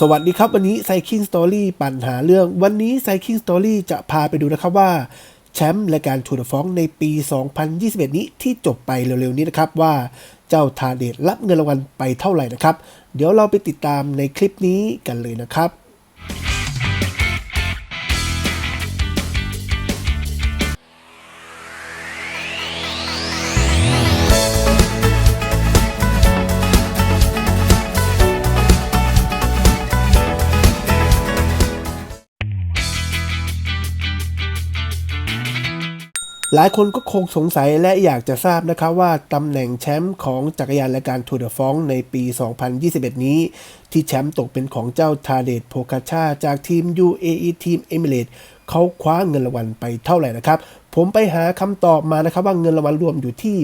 สวัสดีครับ วันนี้ไซคิงสตอรี่ปัญหาเรื่อง วันนี้ไซคิงสตอรี่จะพาไปดูนะครับว่า แชมป์รายการทูร์ฟองในปี 2021 นี้ที่จบไปเร็วๆนี้นะครับว่าเจ้าทาเดตรับเงินรางวัลไปเท่าไหร่นะครับ เดี๋ยวเราไปติดตามในคลิปนี้กันเลยนะครับ หลายคนก็คงสงสัยและอยากจะทราบนะครับว่าตำแหน่งแชมป์ของจักรยานรายการทัวร์ de France ในปี 2021 นี้ ที่แชมป์ตกเป็นของเจ้าทาเดตโพกาชาจากทีม UAE ทีมเอมิเรตเขาคว้าเงินรางวัลไปเท่าไหร่นะครับ ผมไปหาคำตอบมานะครับว่าเงินรางวัลรวมอยู่ที่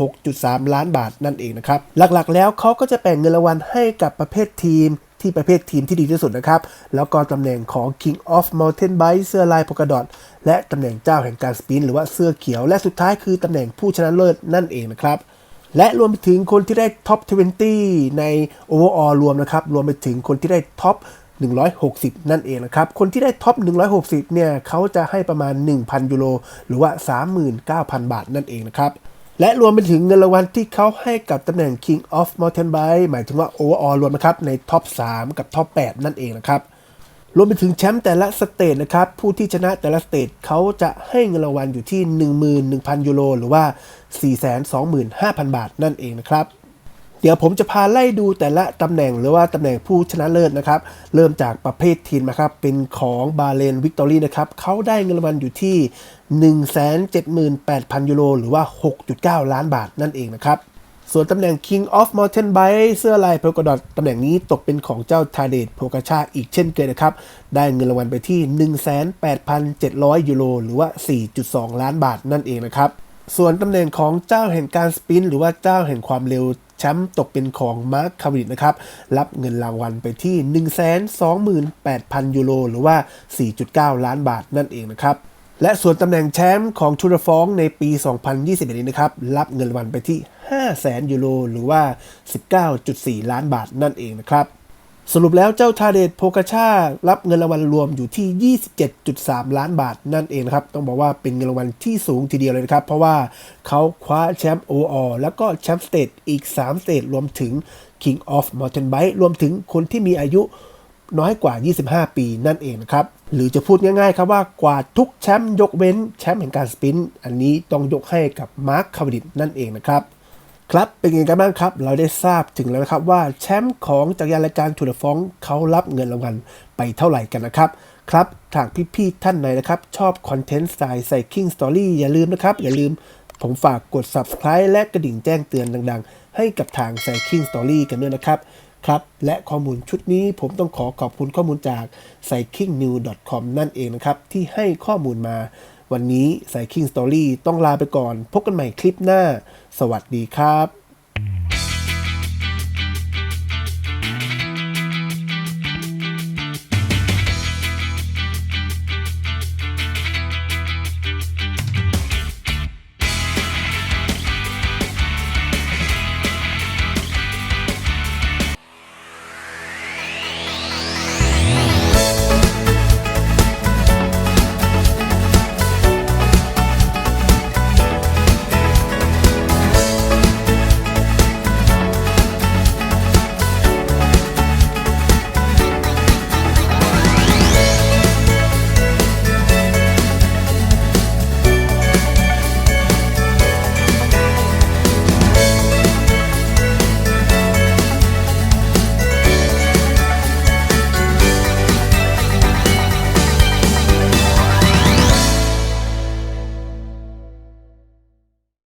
86.3 ล้านบาทนั่นเองนะครับ หลักๆ แล้วเขาก็จะแบ่งเงินรางวัลให้กับประเภททีม ที่ประเภททีมที่ดีที่สุดนะครับ แล้วก็ตำแหน่งของ King of Mountain Bike เสื้อลายโพกดอทและตำแหน่งเจ้าแห่งการสปินหรือว่าเสื้อเขียว และสุดท้ายคือตำแหน่งผู้ชนะเลิศนั่นเองนะครับและรวมไปถึงคนที่ได้ท็อป 20 ใน overall รวมนะครับ รวมไปถึงคนที่ได้ท็อป 160 นั่นเองนะครับ คนที่ได้ท็อป 160 เนี่ย เขาจะให้ประมาณ 1,000 ยูโร หรือว่า 39,000 บาทนั่นเองนะครับ และรวมไปถึงเงินรางวัลที่เขาให้กับตำแหน่ง King of Mountain Bike หมายถึงว่า overall รวมนะครับในท็อป 3 กับท็อป 8 นั่นเองนะครับ รวมไปถึงแชมป์แต่ละสเตทนะครับ ผู้ที่ชนะแต่ละสเตทเขาจะให้เงินรางวัลอยู่ที่ 11,000 ยูโร หรือว่า 425,000 บาทนั่นเองนะครับ เดี๋ยวผมจะพาไล่ดูแต่ละตำแหน่งหรือว่าตำแหน่งผู้ชนะเลิศนะครับ เริ่มจากประเภททีมนะครับ เป็นของบาเลนวิกตอรี่นะครับเขาได้เงินรางวัลอยู่ที่ 178,000 ยูโร หรือว่า 6.9 ล้านบาทนั่นเองนะครับ ส่วนตำแหน่ง King of Mountain Bike เสื้อลายโพกดอตตำแหน่งนี้ตกเป็นของเจ้าทาเดตโพกาชาอีกเช่นเคยนะครับ ได้เงินรางวัลไปที่ 1,8,700 ยูโร หรือว่า 4.2 ล้านบาทนั่นเองนะครับ ส่วนตำแหน่งของเจ้าแห่งการสปินหรือว่าเจ้าแห่งความเร็ว แชมป์ตกเป็นของมาร์คคาริดนะครับ รับเงินรางวัลไปที่ 128,000 ยูโรหรือว่า 4.9 ล้านบาทนั่นเองนะครับและส่วนตำแหน่งแชมป์ของทูร์ฟองในปี 2021 นี้นะครับ รับเงินรางวัลไปที่ 500,000 ยูโร หรือว่า 19.4 ล้านบาทนั่นเองนะครับ สรุปแล้วเจ้าทาเดตโพกาชารับเงินรางวัลรวมอยู่ที่ 27.3 ล้านบาทนั่นเองครับ ต้องบอกว่าเป็นเงินรางวัลที่สูงทีเดียวเลยนะครับ เพราะว่าเขาคว้าแชมป์โออแล้วก็แชมป์สเตทอีก 3 สเตทรวมถึง King of Mountain Bike รวมถึงคนที่มีอายุน้อยกว่า 25 ปีนั่นเองนะครับ หรือจะพูดง่ายๆครับว่ากว่าทุกแชมป์ยกเว้นแชมป์แห่งการสปิน อันนี้ต้องยกให้กับมาร์คคาวิดิตนั่นเองนะครับ ครับเป็นยังไงกันบ้างครับ เราได้ทราบถึงแล้วนะครับว่าแชมป์ของจักรยานรายการทูดฟองเขารับเงินรางวัลไปเท่าไหร่กันนะครับครับทางพี่ๆท่านไหนนะครับ ชอบคอนเทนต์สไตล์ไซคิงสตอรี่อย่าลืมนะครับ อย่าลืมผมฝากกด subscribe และกระดิ่งแจ้งเตือนดังๆ ให้กับทาง Cycling Story กันด้วยนะครับครับ และข้อมูลชุดนี้ผมต้องขอขอบคุณข้อมูลจาก cyclingnew.com นั่นเองนะครับ ที่ให้ข้อมูลมา วันนี้ไซคิงสตอรี่ต้องลาไปก่อน พบกันใหม่คลิปหน้า สวัสดีครับ